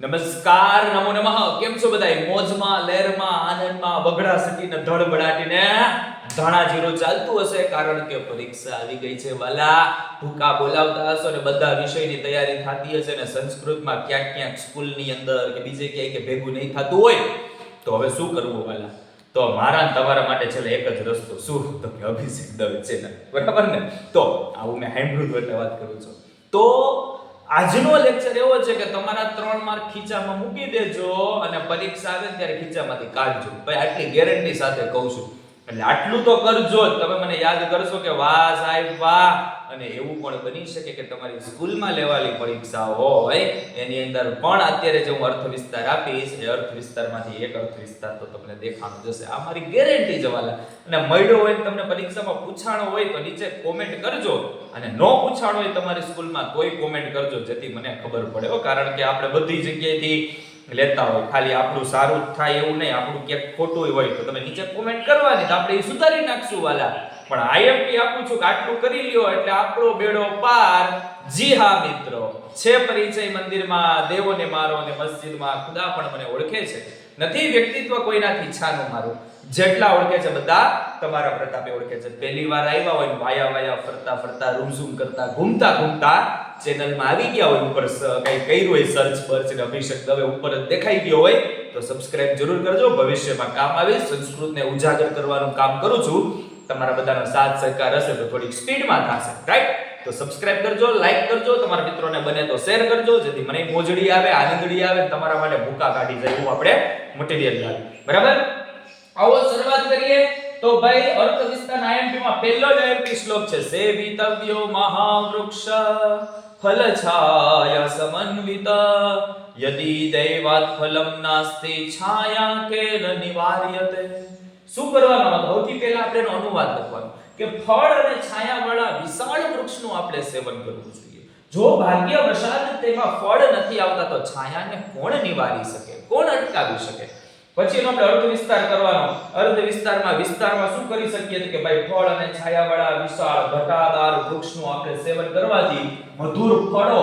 નમસ્કાર, નમો નમઃ. કેમ છો બધાય? મોજમાં, લહેરમાં, આનંદમાં બગડા સટીને ધડબડાટીને ધાણા જીરો ચાલતું હશે કારણ કે પરીક્ષા આવી ગઈ છે. વાલા, ભૂકા બોલાવતા હશો ને બધા વિષયની તૈયારી થતી હશે ને સંસ્કૃતમાં ક્યાંક ક્યાંક સ્કૂલની અંદર કે બીજે ક્યાંય કે ભેગું નહીં થતું હોય. તો હવે શું કરવું વાલા? તો મારા તમારા માટે છેલ્લે એક જ રસ્તો. શું? તો કે અભિષેક દવે છે બરાબર ને? તો આવું મેં સાંભળ્યું એટલે વાત કરું છું. તો આજનો લેક્ચર એવો છે કે તમારા ત્રણ માર્ક ખીચામાં મૂકી દેજો અને પરીક્ષા આવે ત્યારે ખીચામાંથી કાઢજો. ભાઈ, આટલી ગેરંટી સાથે કહું છું. એટલે આટલું તો કરજો તમે મને યાદ કરશો કે વાહ સાહેબ, વાહ. અને એવું પણ બની શકે કે તમારી સ્કૂલમાં લેવાલી પરીક્ષા હોય, એની અંદર પણ અત્યારે જે હું અર્થ વિસ્તાર આપીશ, એ અર્થ વિસ્તારમાંથી એક અર્થ વિસ્તાર તો તમને દેખાણો જશે. આ મારી ગેરંટી જવાલા અને મળ્યો હોય તમને પરીક્ષામાં પૂછાણો હોય તો નીચે કોમેન્ટ કરજો. અને ન પૂછાણો હોય તમારી સ્કૂલમાં તોય કોમેન્ટ કરજો, જેથી મને ખબર પડે કારણ કે આપણે બધી જગ્યાએથી લેતા હોય. ખાલી આપણું સારું થાય એવું નહીં. આપણું ક્યાંક ખોટું હોય તો તમે નીચે કોમેન્ટ કરવાની. તો આપણે એ સુધારી નાખશું વાલા. પણ આઈએમપી આપું છું કે આટલું કરી લ્યો એટલે આપણો બેડો પાર. જી હા, મિત્રો. છે પરિચય મંદિરમાં, દેવોને મારો અને મસ્જિદમાં ખુદા પણ મને ઓળખે છે. નથી વ્યક્તિત્વ કોઈનાથી ઈચ્છાનું મારું. જેટલા ઓળખે છે બધા, તમારા પ્રતાપે ઓળખે છે. પહેલી વાર આવ્યા હોય વાયા વાયા, ફરતા ફરતા રૂમઝૂમ કરતા, ઘૂમતા ઘૂમતા ચેનલમાં આવી ગયા હોય, ઉપર કંઈ કર્યું હોય સર્ચ પર છે અભિષેક દવે ઉપર જ દેખાઈ ગયો હોય, તો સબસ્ક્રાઇબ જરૂર કરજો. ભવિષ્યમાં કામ આવે સંસ્કૃતને ઉજાગર કરવાનું કામ કરું છું. તમારા બધાનો સાથ, સહકાર હશે તો થોડીક સ્પીડમાં થશે રાઈટ તો સબસ્ક્રાઇબ કરજો લાઈક કરજો, તમારા મિત્રોને બને તો શેર કરજો, જેથી મને મોજડી આવે, આનંદડી આવે તમારા માટે ભૂકા કાઢી જાય એવું આપણે મટીરિયલ લાવે બરાબર? આવો શરૂઆત કરીએ. તો ભાઈ, અર્થવિસ્તાન આઈએમપી માં પહેલો જ આઈએમપી શ્લોક છે, સેવિતવ્યો મહાવૃક્ષ ફલ છાયા સમન્વિત, યદિ દૈવાત ફલમ નાસ્તિ છાયા કેન નિવાર્યતે. શું કરવાનો? સૌથી પહેલા આપણે એનો અનુવાદ લખવાનો કે ફળ અને છાયાવાળા વિશાળ વૃક્ષનું આપણે સેવન કરવું જોઈએ. જો ભાગ્યવશાત તેમાં ફળ નથી આવતા, તો છાયાને કોણ નિવારી શકે? કોણ અટકાવી શકે? પછી એનો આપણે અર્ધ વિસ્તાર કરવાનો. અર્ધ વિસ્તારમાં વિસ્તારમાં શું કરી શકીએ કે ભાઈ ફળ અને છાયાવાળા વિશાળ ઘટાદાર વૃક્ષનું આપણે સેવન કરવાથી મધુર ફળો,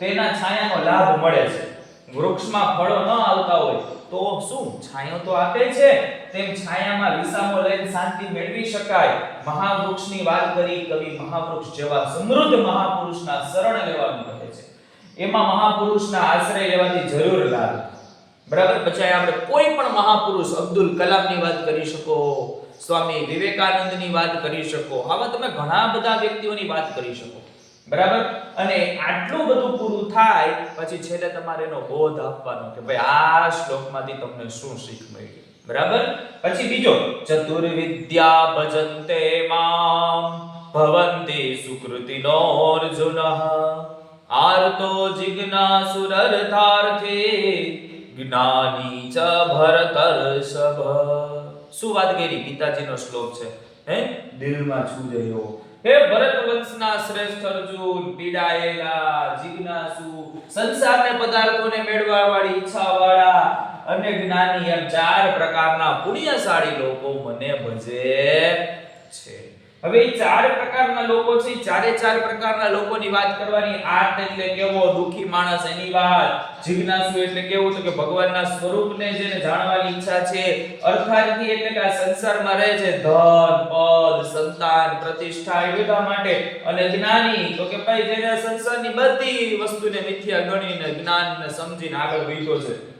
તેના છાયાનો લાભ મળે છે. વૃક્ષમાં ફળો ન આવતા હોય, તો શું? છાંયો તો આપે છે. તેમ છાયામાં વિસામો લઈને શાંતિ મેળવી શકાય. મહાવૃક્ષની વાત કરી, કવિ મહાવૃક્ષ જેવા સમૃદ્ધ મહાપુરુષના શરણ લેવાનું કહે છે. એમાં મહાપુરુષના આશ્રય લેવાથી જરૂર લાભ બરાબર? પછી આપણે કોઈ પણ મહાપુરુષ અબ્દુલ કલામની વાત કરી શકો, સ્વામી વિવેકાનંદની વાત કરી શકો. આવા તમે ઘણા બધા વ્યક્તિઓની વાત કરી શકો. બરાબર? અને આટલું બધું પૂરું થાય, પછી છેલ્લે તમારે એનો બોધ આપવાનો કે ભાઈ આ શ્લોકમાંથી તમને શું શીખ મળી? બરાબર? પછી બીજો, ચતુર્વિદ્યા ભજન્તે માં ભવંતિ સુકૃતિનો અર્જુન આર્તો જિજ્ઞાસુરર્થાર્થે, જ્ઞાની ચ ભરતર્ષભ. શું વાત કરી? પિતાજીનો શ્લોક છે, હે? દિલમાં છું જયો હે ભરત વંશના શ્રેષ્ઠ અર્જુન, પીડાયેલા, જિજ્ઞાસુ, સંસારને પદાર્થોને મેળવવા વાળી ઈચ્છા વાળા અને જ્ઞાની એમ ચાર પ્રકારના પુણ્યશાળી લોકો મને ભજે છે. હવે ચાર પ્રકારના લોકો છે ચારે ચાર પ્રકારના લોકોની વાત કરવાની આર્ત એટલે કેવો દુખી માણસ એની વાત, જિજ્ઞાસુ એટલે કેવું તો કે ભગવાનના સ્વરૂપને જેને જાણવાની ઈચ્છા છે, અર્થાર્થી એટલે કે આ સંસારમાં રહે છે, ધન, પદ, સંતાન, પ્રતિષ્ઠા એ બધા માટે. અને જ્ઞાની, તો કે ભાઈ જેને સંસારની બધી વસ્તુને મિથ્યા ગણીને જ્ઞાનને સમજીને આગળ વધ્યો છે.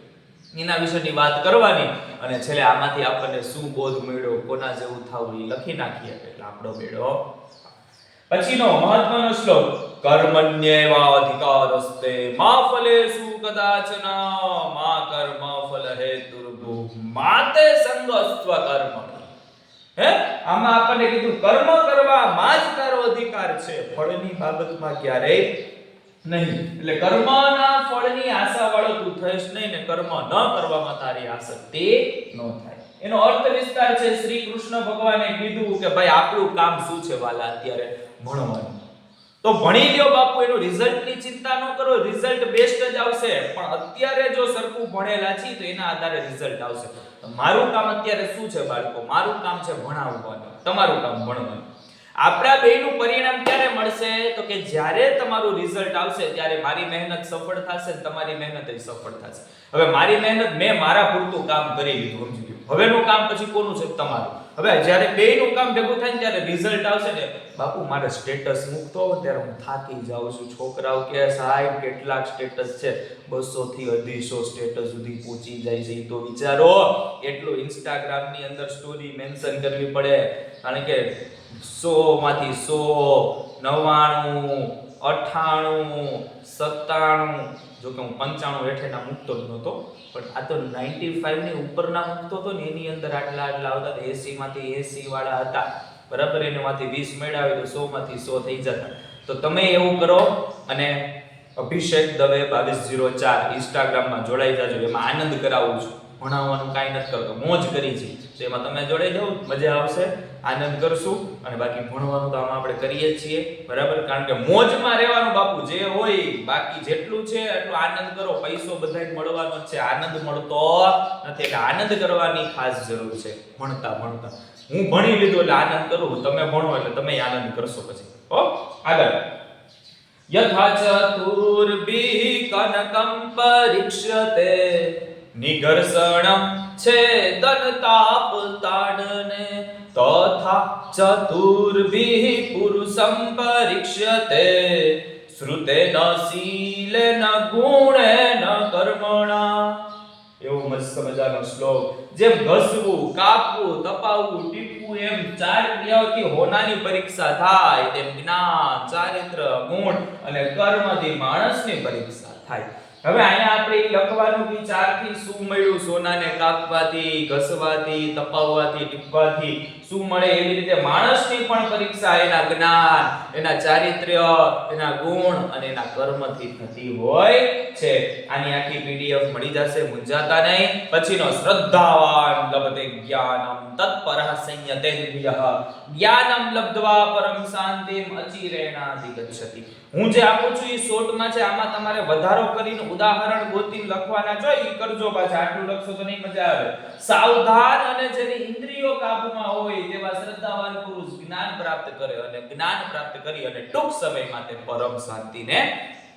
એના વિશેની વાત કરવાની અને છેલ્લે આમાંથી આપણને શું બોધ મળ્યો, કોના જેવું થવું એ લખી નાખીએ. એટલે આપણો મેળો પછીનો મહત્વનો શ્લોક કર્મણ્યેવા અધિકારસ્તે મા ફલેષુ કદાચન મા કર્મ ફલ હેતુર્ભુ માતે સંગસ્ત્વ કર્મ. હે? આમાં આપણને કીધું કર્મ કરવા માં જ તારો અધિકાર છે. ફળની બાબતમાં ક્યારેય નહીં. એટલે કર્મના ફળની આશા વાળો તું થઈશ નહીં ને કર્મ ન કરવામાં તારી આસક્તિ ન થાય. એનો અર્થ વિસ્તાર છે શ્રી કૃષ્ણ ભગવાને કીધું કે ભાઈ, આપણું કામ શું છે વાલા? અત્યારે ભણવાનું. તો ભણી લ્યો બાપુ, એનું રિઝલ્ટની ચિંતા ન કરો. રિઝલ્ટ બેસ્ટ જ આવશે. પણ અત્યારે જો સરખું ભણેલા છીએ તો એના આધારે રિઝલ્ટ આવશે. મારું કામ અત્યારે શું છે બાળકો? મારું કામ છે ભણાવવાનું. તમારું કામ ભણવાનું. આપણા બેયનું પરિણામ ક્યારે મળશે? તો કે જ્યારે તમારું રિઝલ્ટ આવશે, ત્યારે મારી મહેનત સફળ થશે તમારી મહેનત ય સફળ થશે. હવે મારી મહેનત મેં મારા પૂરતું કામ કરી લીધું, સમજી ગયું હવેનું કામ પછી કોનું છે? તમારું. હવે જ્યારે બેયનું કામ ભેગું થાય ત્યારે રિઝલ્ટ આવશે ને, બાપુ, મારે સ્ટેટસ મૂકતો ત્યારે હું થાકી જાઉં છું. છોકરાઓ કે સાહેબ, કેટલાક સ્ટેટસ છે. બસો થી અઢીસો સ્ટેટસ સુધી પહોંચી જાય છે. એ તો વિચારો, એટલું ઇન્સ્ટાગ્રામની અંદર સ્ટોરી મેન્શન કરવી પડે. કારણ કે સો માંથી સો, નવ્વાણું, અઠ્ઠાણું સત્તાણું, જો કે હું પંચાણું હેઠેના મૂકતો જ નહોતો, પણ આ તો નાઇન્ટી ફાઈવની ઉપરના મૂકતો હતો ને, એની અંદર આટલા આટલા આવતા હતા. એસી માંથી વાળા હતા, બરાબર? એનામાંથી વીસ મેળાવે તો સોમાંથી સો થઈ જતા. તો તમે એવું કરો અને અભિષેક દવે બાવીસ જીરો ચાર ઇન્સ્ટાગ્રામમાં જોડાઈ જાજો. એમાં આનંદ કરાવું છું. ભણાવવાનું કાંઈ નથી કરતો. મોજ કરી છે. તો એમાં તમે જોડાઈ જાઓ મજા આવશે આનંદ કરશું અને બાકી ભણવાનું તો આમાં આપણે કરીએ જ છીએ બરાબર કારણ કે મોજમાં રહેવાનું બાપુ જે હોય બાકી જેટલું છે એટલું આનંદ કરો પૈસો બધાય મળવાનો જ છે આનંદ મળતો નથી એટલે આનંદ કરવાની ખાસ જરૂર છે ભણતા ભણતા હું ભણી લીધું એટલે આનંદ કરું તમે ભણો એટલે તમે આનંદ કરશો પછી હો આગળ यथा चतुर्भिः कनकं નિઘર્ષણ છે તન તાપ તાડને, તથા ચતુર્ભિ પુરુષમ પરીક્ષ્યતે શ્રુતે ન શીલે ન ગુણે ન કર્મણા. એવો મસ્ત મજાનો શ્લોક. જેમ ઘસવું, કાપવું, તપાવવું, ટીપવું, એમ ચાર ક્રિયાઓથી હોનાની પરીક્ષા થાય, તેમ જ્ઞાન, ચારિત્ર, ગુણ અને કર્મથી માણસની પરીક્ષા થાય. હવે અહીંયા આપણે લખવાનું કે ચારથી શું મળ્યું? સોનાને કાપવાથી, ઘસવાથી, તપાવવાથી, ટીપવાથી શું મળે? એવી રીતે માણસની પણ પરીક્ષા એના જ્ઞાન, એના ચારિત્ર્ય, એના ગુણ અને એના કર્મથી થતી હોય છે. આની આખી પીડીએફ મળી જશે, મૂંઝાતા નહીં. પછીનો શ્રદ્ધાવાન લભતે જ્ઞાનમ તત્પરઃ સંયતેન્દ્રિયઃ જ્ઞાનમ લબ્ધવા પરમ શાંતિમ અચિરેણાધિગચ્છતિ હું જે આપું છું એ શોર્ટમાં છે, આમાં તમારે વધારો કરીને ઉદાહરણ ગોતીને લખવાના છો એ કરજો પાછા, આટલું લખશો તો નહીં મજા આવે. સાવધાન અને જેની ઇન્દ્રિયો કાબુમાં હોય તેવા શ્રદ્ધાવાન પુરુષ જ્ઞાન પ્રાપ્ત કરે અને જ્ઞાન પ્રાપ્ત કરી અને ટૂંક સમયમાં તે પરમ શાંતિને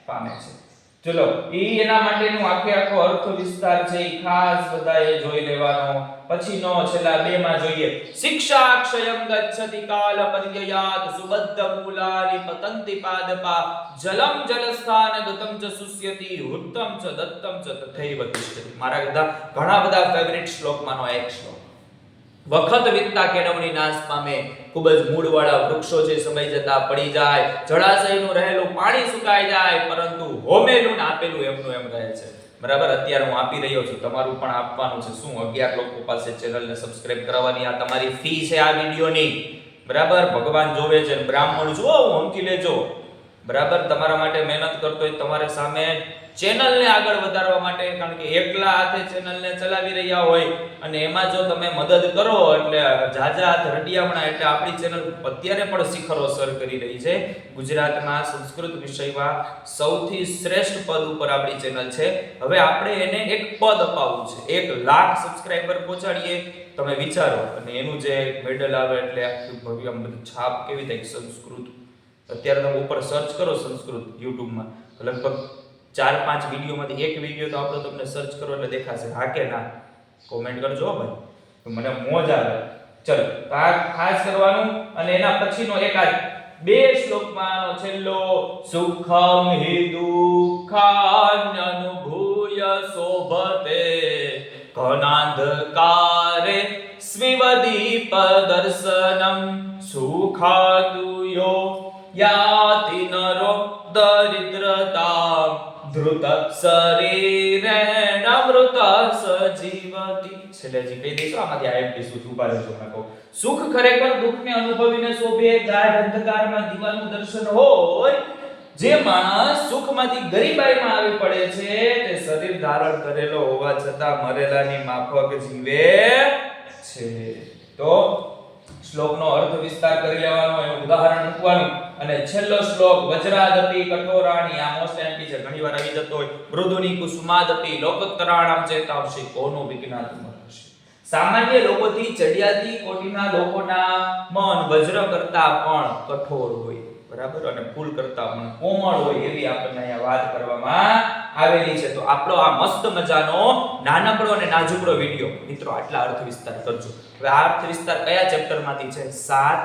પામે છે. ચલો, ઈ એના માટેનું આખે આખો અર્થ વિસ્તાર છે, ઈ ખાસ બધાએ જોઈ લેવાનો. પછીનો છેલ્લા બે માં જોઈએ. શિક્ષા ક્ષયમ ગચ્છતિ કાલ પર્યયાત સુબદ્ધ મૂલાની પતંતિ પાદપા જલમ જલસ્થાન ગતમ ચ સુસ્યતિ ઉત્તમ ચ દત્તમ ચ તથૈવ તિષ્ઠતિ. મારા બધા ઘણા બધા ફેવરિટ શ્લોકમાંનો એક શ્લોક. વખત વીતતા કેળવણી નાશ પામે. ખૂબ જ મૂળવાળા વૃક્ષો છે સમય જતા પડી જાય, જળાશયનું રહેલું પાણી સુકાઈ જાય, પરંતુ હોમેલું આપેલું એમનું એમ રહે છે. બરાબર? અત્યારે હું આપી રહ્યો છું. તમારું પણ આપવાનું છે. શું અગિયાર લોકો પાસે ચેનલને સબસ્ક્રાઇબ કરાવવાની આ તમારી ફી છે આ વિડીયોની? બરાબર? ભગવાન જોવે છે બ્રાહ્મણ હું સમજી લેજો. બરાબર? તમારા માટે મહેનત કરતો હોય તમારે સામે ચેનલને આગળ વધારવા માટે, કારણ કે એકલા હાથે ચેનલને ચલાવી રહ્યા હોય અને એમાં જો તમે મદદ કરો, એટલે જાજા હાથ રડિયામણા એટલે આપણી ચેનલ અત્યારે પણ શિખરો સર કરી રહી છે. ગુજરાતમાં સંસ્કૃત વિષયમાં સૌથી શ્રેષ્ઠ પદ ઉપર આપણી ચેનલ છે. હવે આપણે એને એક પદ અપાવવું છે. એક લાખ સબસ્ક્રાઇબર પહોંચાડીએ, તમે વિચારો. અને એનું જે મેડલ આવે એટલે આખું ભવ્ય છાપ કેવી થાય સંસ્કૃત અત્યારે તમે ઉપર સર્ચ કરો સંસ્કૃત યુટ્યુબમાં લગભગ ચાર પાંચ વિડીયોમાંથી એક વીડિયો તો આપણો તમને સર્ચ કરો એટલે દેખાશે. હા કે ના? કોમેન્ટ કરજો ભાઈ. તો મને મોજ આવે. ચલો આ ખાસ કરવાનું અને એના પછીનો એકાદ બે શ્લોકમાં છેલ્લો, સુખમ હિ દુઃખાન્યનુભૂય શોભતે, ઘનાંધકારે સ્વિવદીપ દર્શનમ સુખાતુયો યાતિ નરો દરિદ્રતા. ધૃત શરીરેણ મૃત સજીવતી. છેલ્લે જી કહી દઈશું, આમાંથી આઈએમપી શું ઊભા રહેજો મને કહું સુખ ખરેખર દુઃખને અનુભવીને શોભે, ગાઢ અંધકારમાં દીવાનું દર્શન હોય, જે માણસ સુખમાંથી ગરીબાઈમાં આવી પડે છે, તે શરીર ધારણ કરેલો હોવા છતાં મરેલાની માફક જીવે છે. તો શ્લોકનો અર્થ વિસ્તાર કરી લેવાનો, એનું ઉદાહરણ મૂકવાનું. અને છેલ્લો શ્લોક, વજ્રાદપી કઠોરાણી, આ મોસ્ટ એમપી છે, ઘણીવાર આવી જતો હોય, મૃદુની કુસુમાદપી લોકોત્તરાણામ ચેતાવશી કોનો વિજ્ઞાન સામાન્ય લોકોથી ચડિયાતી કોટીના લોકોના મન વજ્ર કરતા પણ કઠોર હોય, બરાબર? અને ફૂલ કરતા પણ કોમળ હોય, એવી આપણને અહીંયા વાત કરવામાં આવેલી છે. તો આપણો આ મસ્ત મજાનો નાનકડો અને નાજુકડો વિડિયો, મિત્રો, આટલા અર્થ વિસ્તાર કરજો. હવે આ અર્થ વિસ્તાર કયા ચેપ્ટરમાંથી છે? 7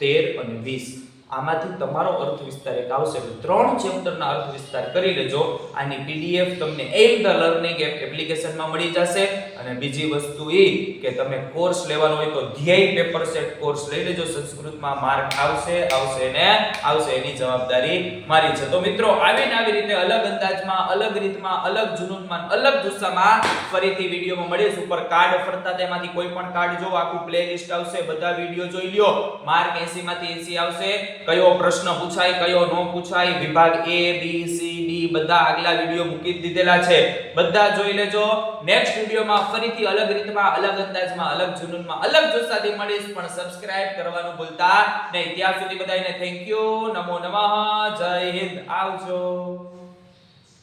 13 અને 20 આમાંથી તમારો અર્થ વિસ્તાર એક આવશે. ત્રણ ચેપ્ટરના અર્થ વિસ્તાર કરી લેજો. આની પીડીએફ તમને એમ ધ લર્નિંગ એપ એપ્લિકેશનમાં મળી જશે. અને બીજી વસ્તુ એ કે તમે કોર્સ લેવાનો હોય તો ધ્યેય પેપર સેટ કોર્સ લઈ લેજો. સંસ્કૃતમાં માર્ક આવશે આવશે ને આવશે. એની જવાબદારી મારી છે. તો મિત્રો, આવીને આવી રીતે અલગ અંદાજમાં, અલગ રીતમાં, અલગ જુનૂનમાં, અલગ જુસ્સામાં ફરીથી વિડીયોમાં મળીશું ઉપર કાર્ડ ફરતા તેમાંથી કોઈ પણ કાર્ડ જો આખું પ્લેલિસ્ટ આવશે. બધા વીડિયો જોઈ લ્યો. માર્ક 80 માંથી 80 આવશે. કયો પ્રશ્ન પૂછાય, કયો ન પૂછાય, વિભાગ એ બી સી ડી બધા આગલા વીડિયો મૂકી દીધેલા છે. બધા જોઈ લેજો. નેક્સ્ટ વિડિયોમાં ફરીથી અલગ રીતમાં, અલગ અંદાજમાં, અલગ જુનૂનમાં, અલગ જોસાથી મળીશ, પણ સબસ્ક્રાઇબ કરવાનું ભૂલતા નહીં. ત્યાં સુધી બધાને થેન્ક યુ નમો નમઃ. જય હિન્દ. આવજો.